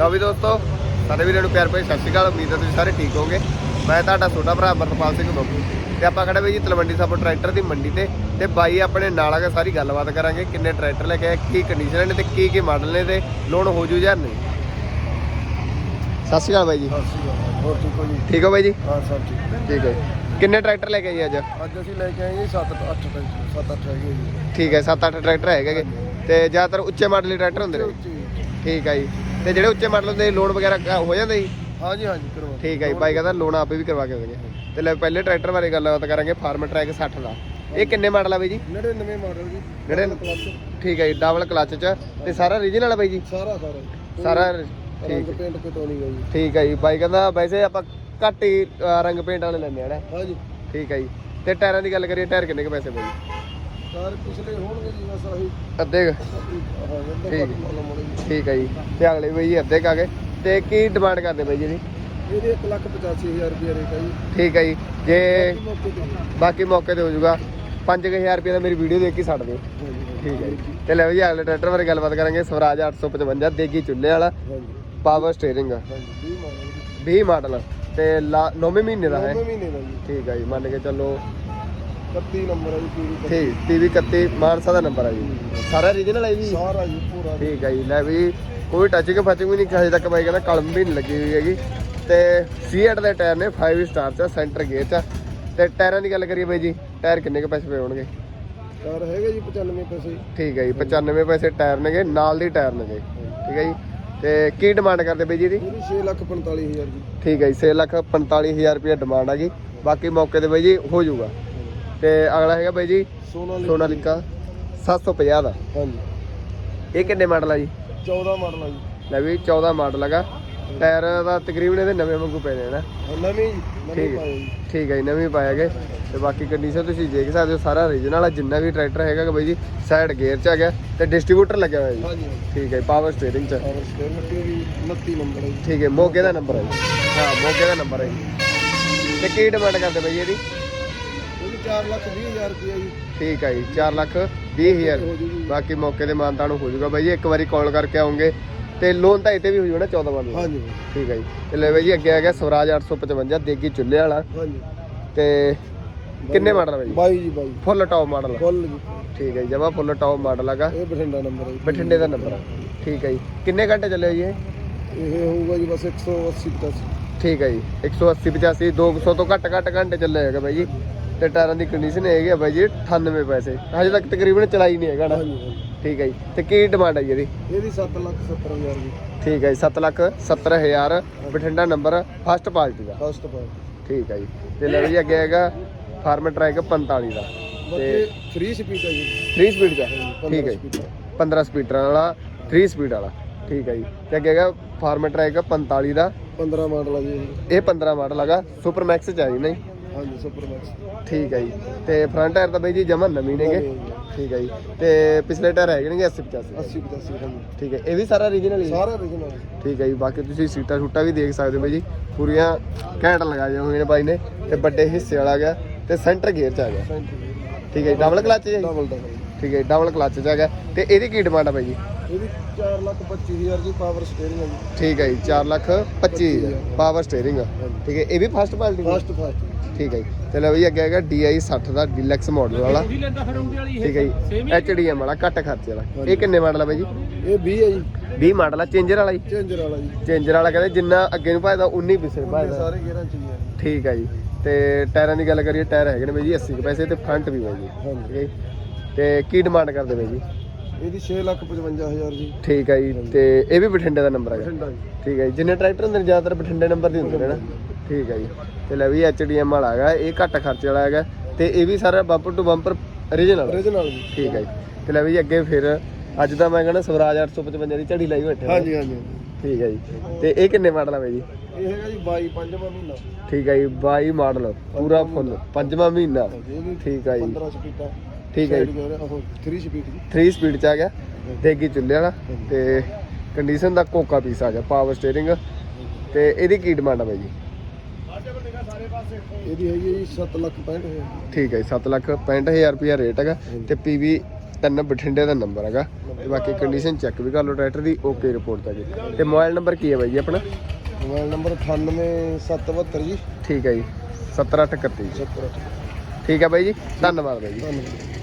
ਲਓ ਵੀ ਦੋਸਤੋ ਸਾਰੇ ਵੀਰਾਂ ਨੂੰ ਪਿਆਰ ਭਰੀ ਸਤਿ ਸ਼੍ਰੀ ਅਕਾਲ ਉਮੀਦ ਹੈ ਤੁਸੀਂ ਸਾਰੇ ਠੀਕ ਹੋਵੋਗੇ। ਮੈਂ ਤੁਹਾਡਾ ਛੋਟਾ ਭਰਾ ਅਮਰਪਾਲ ਸਿੰਘ ਬੱਬੂ ਤੇ ਆਪਾਂ ਖੜੇ ਬਈ ਜੀ ਤਲਵੰਡੀ ਸਾਬੋ ਟਰੈਕਟਰ ਦੀ ਮੰਡੀ ਤੇ ਤੇ ਬਾਈ ਆਪਣੇ ਨਾਲ ਆ ਕੇ ਸਾਰੀ ਗੱਲਬਾਤ ਕਰਾਂਗੇ ਕਿੰਨੇ ਟਰੈਕਟਰ ਲੈ ਕੇ ਆਏ ਕੀ ਕੰਡੀਸ਼ਨ ਨੇ ਤੇ ਕੀ ਕੀ ਮਾਡਲ ਨੇ ਤੇ ਲੋਨ ਹੋ ਜੂ ਜਾਂ ਨਹੀਂ। ਸਤਿ ਸ਼੍ਰੀ ਅਕਾਲ ਬਾਈ ਜੀ। ਹੋਰ ਠੀਕ ਹੋ ਜੀ? ਠੀਕ ਹੋ ਬਾਈ ਜੀ? ਹਾਂ ਸਭ ਠੀਕ। ਠੀਕ ਹੈ ਕਿੰਨੇ ਟਰੈਕਟਰ ਲੈ ਕੇ ਆਏ ਅੱਜ? ਅੱਜ ਅਸੀਂ ਲੈ ਕੇ ਆਏ ਜੀ 7 8 7 8 ਹੈਗੇ ਜੀ। ਠੀਕ ਹੈ 7-8 ਟਰੈਕਟਰ ਹੈਗੇ ਤੇ ਜ਼ਿਆਦਾਤਰ ਉੱਚੇ ਮਾਡਲ ਦੇ ਟਰੈਕਟਰ ਹੁੰਦੇ ਨੇ। ਠੀਕ ਹੈ ਜੀ। ਤੇ ਜਿਹੜੇ ਉੱਚੇ ਮਾਡਲ ਦੇ ਲੋਨ ਵਗੈਰਾ ਕ- ਹੋ ਜਾਂਦੇ ਜੀ? ਹਾਂ ਜੀ ਹਾਂ ਜੀ ਕਰਵਾ ਠੀਕ ਹੈ ਜੀ ਬਾਈ ਕਹਿੰਦਾ ਲੋਨ ਆਪੇ ਵੀ ਕਰਵਾ ਕੇ ਦੇਣਗੇ ਤੇ ਲੈ ਪਹਿਲੇ ਟਰੈਕਟਰ ਬਾਰੇ ਗੱਲਬਾਤ ਕਰਾਂਗੇ ਫਾਰਮ ਟਰੈਕ 60 ਦਾ। ਇਹ ਕਿੰਨੇ ਮਾਡਲ ਆ ਬਾਈ ਜੀ? 99 ਮਾਡਲ ਜੀ ਜਿਹੜੇ- ਠੀਕ ਹੈ ਜੀ ਡਬਲ ਕਲਚ ਚ। ਤੇ ਸਾਰਾ ਰੀਜਨਲ ਆ ਬਾਈ ਜੀ? ਸਾਰਾ ਸਾਰਾ। ਸਾਰਾ ਰੰਗ ਠੀਕ। ਪੇਂਟ ਕਿਤੋਂ ਨਹੀਂ ਗਈ ਠੀਕ ਹੈ ਜੀ ਬਾਈ ਕਹਿੰਦਾ ਵੈਸੇ ਆਪਾਂ ਘੱਟ ਹੀ ਅ, ਰੰਗ ਪੇਂਟ ਵਾਲੇ ਲੈਂਦੇ ਆ ਨਾ। ਹਾਂ ਜੀ ਠੀਕ ਹੈ ਜੀ। ਤੇ ਟਾਇਰਾਂ ਦੀ ਗੱਲ ਕਰੀਏ ਟਾਇਰ ਕਿੰਨੇ ਕੁ ਪੈਸੇ ਬਾਈ? ਕਾਰ ਪਿਛਲੇ ਹੋਣਗੇ ਜੀ ਬਸ ਆਹੀ। ਅੱਧੇ ਕੁ? ਹਾਂ ਇਹਦਾ ਠੀਕ। ਘੱਟ ਮਾਡਲ ਮੋੜੇ ਜੀ ਠੀਕ ਹੈ ਜੀ। ਤੇ ਅਗਲੇ ਬਾਈ ਜੀ ਅੱਧੇ ਕਾਗੇ ਤੇ ਕੀ ਡਿਮਾਂਡ ਕਰਦੇ ਬਾਈ ਜੀ ਦੀ ਇਹਦੇ 1 ਲੱਖ 85000 ਰੁਪਏ ਰੇਟ ਹੈ ਜੀ। ਠੀਕ ਹੈ ਜੀ। ਜੇ ਬਾਕੀ ਮੌਕੇ ਤੇ ਬਾਕੀ ਮੌਕੇ ਤੇ ਹੋ ਜਾਊਗਾ। 5000 ਰੁਪਏ ਦਾ ਮੇਰੀ ਵੀਡੀਓ ਦੇਖ ਕੇ ਛੱਡ ਦਿਓ। ਹਾਂ ਜੀ, ਹਾਂ ਠੀਕ ਹੈ ਜੀ। ਤੇ ਲੈ ਜੀ ਅਗਲੇ ਟਰੈਕਟਰ ਬਾਰੇ ਗੱਲਬਾਤ ਕਰਾਂਗੇ। ਸਵਰਾਜ 855 ਦੇਗੀ ਚੁੱਲ੍ਹੇ ਵਾਲਾ। ਪਾਵਰ ਸਟੀਅਰਿੰਗ ਹਾਂ ਜੀ 20 ਮਾਡਲ ਜੀ। 20 ਮਾਡਲ ਤੇ 9ਵੇਂ ਮਹੀਨੇ ਦਾ ਹੈ। ਨੌਵੇਂ ਮਹੀਨੇ ਦਾ ਜੀ। ਠੀਕ ਹੈ ਜੀ। ਮੰਨ ਕੇ ਚੱਲੋ 31 ਨੰਬਰ ਹੈ ਜੀ ਪੂਰੀ ਠੀਕ ਟੀਵੀ 31 ਮਾਨਸਾ ਦਾ ਨੰਬਰ ਹੈ ਜੀ। ਸਾਰਾ ਰੀਜਨਲ ਹੈ ਜੀ? ਸਾਰਾ ਜੀ ਪੂਰਾ। ਠੀਕ ਹੈ ਜੀ ਲੈ ਵੀ ਕੋਈ ਟੱਚਿੰਗ ਫੱਚਿੰਗ ਵੀ ਨਹੀਂ ਹਜੇ ਤੱਕ ਬਾਈ ਕਹਿੰਦਾ ਕਲਮ ਵੀ ਨਹੀਂ ਲੱਗੀ ਹੋਈ ਹੈਗੀ। ਤੇ C8 ਦੇ ਟਾਇਰ ਨੇ 5 ਸਟਾਰ ਚ ਸੈਂਟਰ ਗੇਅਰ ਚ ਤੇ ਟਾਇਰਾਂ ਦੀ ਗੱਲ ਕਰੀਏ ਬਾਈ ਜੀ ਟਾਇਰ ਕਿੰਨੇ ਕੁ ਪੈਸੇ ਪਏ ਹੋਣਗੇ? ਕਾਰ ਹੈਗਾ ਜੀ 95 ਪੈਸੇ। ਠੀਕ ਹੈ ਜੀ 95 ਪੈਸੇ ਟਾਇਰ ਨੇਗੇ ਨਾਲ ਦੀ ਟਾਇਰ ਨੇਗੇ। ਠੀਕ ਹੈ ਜੀ ਤੇ ਕੀ ਡਿਮਾਂਡ ਕਰਦੇ ਬਾਈ ਜੀ ਦੀ ਇਹਦੀ 6 ਲੱਖ 45000 ਜੀ। ਠੀਕ ਹੈ ਜੀ 6 ਲੱਖ 45000 ਰੁਪਏ ਡਿਮਾਂਡ ਹੈਗੀ ਬਾਕੀ ਮੌਕੇ ਤੇ ਬਾਈ ਜੀ ਹੋ ਜਾਊਗਾ। ਤੇ ਅਗਲਾ ਹੈਗਾ ਬਾਈ ਜੀ ਸੋਨਾ ਸੋਨਾਲਿਕਾ 750 ਦਾ। ਹਾਂਜੀ। ਇਹ ਕਿੰਨੇ ਮਾਡਲ ਆ ਜੀ? 14 ਮਾਡਲ ਆ ਜੀ। ਲੈ ਵੀ 14 ਮਾਡਲ ਹੈਗਾ। ਟਾਇਰ ਦਾ ਤਕਰੀਬਨ ਇਹਦੇ ਨਵੇਂ ਵਾਂਗੂ ਪਏ ਨੇ ਨਾ? ਹਾਂ, ਨਵੀਂ ਜੀ, ਨਵੀਂ ਠੀਕ ਜੀ। ਠੀਕ ਹੈ ਜੀ ਨਵੇਂ ਪਾਇਆ ਗਏ ਤੇ ਬਾਕੀ ਕੰਡੀਸ਼ਨ ਤੁਸੀਂ ਦੇਖ ਸਕਦੇ ਹੋ ਸਾਰਾ ਰੀਜਨਲ ਆ ਜਿੰਨਾ ਵੀ ਟਰੈਕਟਰ ਹੈਗਾ ਕਿ ਬਾਈ ਜੀ ਸਾਈਡ ਗੇਅਰ ਚ ਆ ਗਿਆ ਤੇ ਡਿਸਟ੍ਰੀਬਿਊਟਰ ਲੱਗਿਆ ਹੋਇਆ ਜੀ। ਹਾਂਜੀ ਠੀਕ ਹੈ ਪਾਵਰ ਸਟੀਅਰਿੰਗ ਚ। ਔਰ ਸਕੇਅਰ ਮੱਟੀ ਵੀ 29 ਨੰਬਰ ਹੈ ਜੀ। ਠੀਕ ਹੈ ਮੋਗੇ ਦਾ ਨੰਬਰ ਹੈ ਜੀ। ਹਾਂ ਮੋਗੇ ਦਾ ਨੰਬਰ ਹੈ ਜੀ। ਤੇ ਕੀ ਡਿਮਾਂਡ ਕਰਦੇ ਬਾਈ ਇਹਦੀ ਇਹਦੀ? 4 ਲੱਖ 20000 ਰੁਪਏ ਜੀ। ਠੀਕ ਹੈ ਜੀ 4 ਲੱਖ 20 ਹਜ਼ਾਰ। ਹੋ ਜੂਗੀ ਬਾਕੀ ਮੌਕੇ ਤੇ ਮਾਨਤਾ ਨੂੰ ਹੋ ਜਾਊਗਾ ਬਾਈ ਜੀ ਇੱਕ ਵਾਰੀ ਕਾਲ ਕਰਕੇ ਆਉਂਗੇ। ਤੇ ਲੋਨ ਤਾਂ ਇੱਥੇ ਵੀ ਹੋ ਨਾ 14 ਵਾਰ ਹਾਂਜੀ। ਠੀਕ ਹੈ ਜੀ। ਤੇ ਲੈ ਬਾਈ ਜੀ ਅੱਗੇ ਆ ਗਿਆ ਸਵਰਾਜ 855 ਦੇਗੀ ਚੁੱਲ੍ਹੇ ਵਾਲਾ। ਹਾਂਜੀ। ਤੇ ਕਿੰਨੇ ਮਾਡਲ ਹੈ ਬਾਈ ਬਾਈ ਜੀ ਬਾਈ ਫੁੱਲ ਟੌਪ ਮਾਡਲ ਫੁੱਲ ਜੀ। ਠੀਕ ਹੈ ਜੀ ਜਮਾ ਫੁੱਲ ਟੌਪ ਮਾਡਲ ਹੈਗਾ ਇਹ ਬਠਿੰਡਾ ਨੰਬਰ ਹੈ ਜੀ। ਬਠਿੰਡੇ ਦਾ ਨੰਬਰ ਹੈ ਠੀਕ ਹੈ ਜੀ। ਕਿੰਨੇ ਘੰਟੇ ਚੱਲੇ ਜੀ ਇਹ? ਇਹ ਹੋਊਗਾ ਜੀ ਬਸ 180 ਪਲੱਸ ਠੀਕ ਹੈ ਜੀ। 180 85 200 ਤੋਂ ਘੱਟ ਘੱਟ ਘੰਟੇ ਚੱਲੇ ਹੈਗਾ ਬਾਈ ਜੀ। ਤੇ ਟਾਇਰਾਂ ਦੀ ਕੰਡੀਸ਼ਨ ਹੈਗੀ ਆ ਬਾਈ ਜੀ 98 ਪੈਸੇ। ਹਜੇ ਤੱਕ ਤਕਰੀਬਨ ਚਲਾਈ ਨਹੀਂ ਹੈਗਾ ਨਾ। ਠੀਕ ਹੈ ਜੀ। ਤੇ ਕੀ ਡਿਮਾਂਡ ਹੈ ਜੀ ਇਹਦੀ? ਇਹਦੀ 7 ਲੱਖ 70000 ਜੀ। ਠੀਕ ਹੈ ਜੀ 7 lakh 70000 Bathinda number first party ਦਾ। ਫਸਟ ਪਾਰ ਠੀਕ ਹੈ ਜੀ। ਤੇ ਲੈ ਜੀ ਅੱਗੇ ਹੈਗਾ ਫਾਰਮ ਟਰੈਕ 45 ਦਾ। ਬਾਕੀ 3 ਸਪੀਡ ਹੈ ਜੀ। 3 ਸਪੀਡ ਦਾ ਠੀਕ ਹੈ ਜੀ। ਦਾ। 15 ਸਪੀਡਰ ਵਾਲਾ 3 ਸਪੀਡ ਵਾਲਾ। ਠੀਕ ਹੈ ਜੀ। ਤੇ ਅੱਗੇ ਹੈਗਾ ਫਾਰਮ ਟਰੈਕ 45 ਦਾ। 15 ਮਾਡਲ ਹੈ ਜੀ ਇਹ। ਇਹ 15 ਮਾਡਲ ਹੈਗਾ। ਸੁਪਰ ਮੈਕਸ ਚ ਆ ਜੀ ਨਹੀਂ? ਹਾਂਜੀ ਸੁਪਰ ਮੈਕਸ ਠੀਕ ਹੈ ਜੀ। ਤੇ ਫਰੰਟ ਟਾਇਰ ਤਾਂ ਬਈ ਜੀ ਜਮਾ ਨਵੀਂ ਨੇਗੇ। ਠੀਕ ਹੈ ਜੀ। ਤੇ ਪਿਛਲੇ ਟਾਇਰ ਹੈਗੇ ਨੇਗੇ 80 85 80 85 ਹਾਂਜੀ। ਠੀਕ ਹੈ। ਇਹ ਵੀ ਸਾਰਾ ਰੀਜਨਲ ਹੀ ਹੈ। ਸਾਰਾ original ਠੀਕ ਹੈ ਜੀ। ਬਾਕੀ ਤੁਸੀਂ ਸੀਟਾਂ ਛੂਟਾਂ ਵੀ ਦੇਖ ਸਕਦੇ ਹੋ ਬਈ ਜੀ। ਪੂਰੀਆਂ ਘੈਂਟ ਲਗਾਏ ਹੋਏ ਨੇ ਬਾਈ ਨੇ। ਤੇ ਵੱਡੇ ਹਿੱਸੇ ਵਾਲਾ ਗਿਆ ਤੇ ਸੈਂਟਰ ਗੇਅਰ ਚ ਆ ਗਿਆ। ਠੀਕ ਹੈ ਜੀ। ਡਬਲ ਕਲਚ ਹੈ ਜੀ। ਡਬਲ ਡਬਲ ਠੀਕ ਹੈ ਡਬਲ ਕਲਚ ਚ ਆ ਗਿਆ। ਤੇ ਇਹਦੀ ਕੀ ਡਿਮਾਂਡ ਆ ਬਾਈ ਜੀ? ਇਹਦੀ 4 ਲੱਖ 25000 ਦੀ ਪਾਵਰ ਸਟੀਅਰਿੰਗ ਹੈ ਜੀ। ਠੀਕ ਹੈ ਜੀ 4 ਲੱਖ 25 ਪਾਵਰ ਸਟੀਅਰਿੰਗ ਠੀਕ ਹੈ ਇਹ ਵੀ ਫਸਟ ਪਾਰਟੀ ਫਸਟ ਫਸਟ ਠੀਕ ਹੈ ਜੀ ਤੇ ਲਓ ਜੀ ਅੱਗੇ ਹੈਗਾ DI 60 ਦਾ ਡੀਲੈਕਸ ਮਾਡਲ ਵਾਲਾ। ਠੀਕ ਹੈ ਜੀ? HDM ਵਾਲਾ ਘੱਟ ਖਰਚੇ ਵਾਲਾ। ਇਹ ਕਿੰਨੇ ਮਾਡਲ ਆ ਬਾਈ ਜੀ? ਇਹ 20 ਹੈ ਜੀ। 20 ਮਾਡਲ ਆ ਚੇਂਜਰ ਵਾਲਾ ਜੀ? ਚੇਂਜਰ ਵਾਲਾ ਜੀ। ਚੇਂਜਰ ਵਾਲਾ ਕਹਿੰਦੇ ਜਿੰਨਾ ਅੱਗੇ ਨੂੰ ਭਜਦਾ ਉਨੀ ਪਿੱਛੇ ਨੂੰ ਇਹ ਭਜਦਾ। ਸਾਰੇ ਗੇਅਰਾਂ ਚ ਹੀ ਹੈ ਠੀਕ ਹੈ ਜੀ ਤੇ ਟਾਇਰਾਂ ਦੀ ਗੱਲ ਕਰੀਏ ਟਾਇਰ ਹੈਗੇ ਨੇ ਬਾਈ ਜੀ 80 ਕੁ ਪੈਸੇ ਤੇ ਫਰੰਟ ਵੀ ਬਾਈ ਜੀ। ਠੀਕ ਹੈ ਜੀ। ਤੇ ਕੀ ਡਿਮਾਂਡ ਕਰਦੇ ਬਾਈ ਜੀ? ਇਹਦੀ 6 ਲੱਖ 55000 ਜੀ। ਠੀਕ ਹੈ ਜੀ ਤੇ ਇਹ ਵੀ ਬਠਿੰਡੇ ਦਾ ਨੰਬਰ ਹੈਗਾ? ਬਠਿੰਡਾ ਜੀ। ਠੀਕ ਹੈ ਜੀ ਜਿੰਨੇ ਟਰੈਕਟਰ ਹੁੰਦੇ ਨੇ ਜ਼ਿਆਦਾਤਰ ਬਠਿੰਡੇ ਨੰਬਰ ਦੇ ਹੁੰਦੇ ਨੇ ਨਾ? ਠੀਕ ਹੈ ਜੀ ਤੇ ਲੈ ਵੀ HDM ਵਾਲਾ ਹੈਗਾ ਇਹ ਘੱਟ ਖਰਚੇ ਵਾਲਾ ਹੈਗਾ ਤੇ ਇਹ ਵੀ ਸਾਰਾ bumper to bumper original original ਜੀ। ਠੀਕ ਹੈ ਜੀ ਤੇ ਲੈ ਵੀ ਅੱਗੇ ਫਿਰ ਅੱਜ ਤਾਂ ਮੈਂ ਕਹਿੰਦਾ ਸਵਰਾਜ 855 ਦੀ ਝੜੀ ਲਾਈ ਬੈਠੇ ਹਾਂ। ਹਾਂਜੀ ਹਾਂਜੀ। ਠੀਕ ਹੈ ਜੀ ਤੇ ਇਹ ਕਿੰਨੇ ਮਾਡਲ ਆ ਬਾਈ ਜੀ? ਇਹ ਹੈਗਾ ਜੀ 22 ਪੰਜਵਾਂ ਮਹੀਨਾ। ਠੀਕ ਹੈ ਜੀ 22 ਮਾਡਲ ਪੂਰਾ ਫੁੱਲ ਪੰਜਵਾਂ ਮਹੀਨਾ। ਠੀਕ ਹੈ ਜੀ। 15 ਸਪੀਡਾਂ। ਠੀਕ ਹੈ ਜੀ। 3 ਸਪੀਡ ਜੀ। 3 ਸਪੀਡ ਚ ਆ ਗਿਆ। ਦੇਗੀ ਚੁੱਲ੍ਹੇ ਵਾਲਾ। ਤੇ ਕੰਡੀਸ਼ਨ ਦਾ ਕੋਕਾ ਪੀਸ ਆ ਗਿਆ ਪਾਵਰ ਸਟੀਅਰਿੰਗ ਤੇ ਇਹਦੀ ਕੀ ਡਿਮਾਂਡ ਆ ਬਾਈ ਜੀ? ਇਹਦੀ ਹੈਗੀ ਹੈ ਜੀ 7 ਲੱਖ 65000 ਠੀਕ ਹੈ ਜੀ 7 ਲੱਖ 65000 ਰੁਪਇਆ ਰੇਟ ਹੈਗਾ ਤੇ ਪੀਵੀ ਤਿੰਨ ਬਠਿੰਡੇ ਦਾ ਨੰਬਰ ਹੈਗਾ। ਤੇ ਬਾਕੀ ਕੰਡੀਸ਼ਨ ਚੈੱਕ ਵੀ ਕਰ ਲਓ ਟਰੈਕਟਰ ਦੀ ਓਕੇ ਰਿਪੋਰਟ ਤੱਕ ਜੀ। ਤੇ ਮੋਬਾਈਲ ਨੰਬਰ ਕੀ ਹੈ ਬਾਈ ਜੀ ਆਪਣਾ? ਮੋਬਾਈਲ ਨੰਬਰ 98772 ਜੀ। ਠੀਕ ਹੈ ਜੀ 70831 70 ਠੀਕ ਹੈ ਬਾਈ ਜੀ ਧੰਨਵਾਦ ਬਾਈ ਜੀ। ਧੰਨਵਾਦ।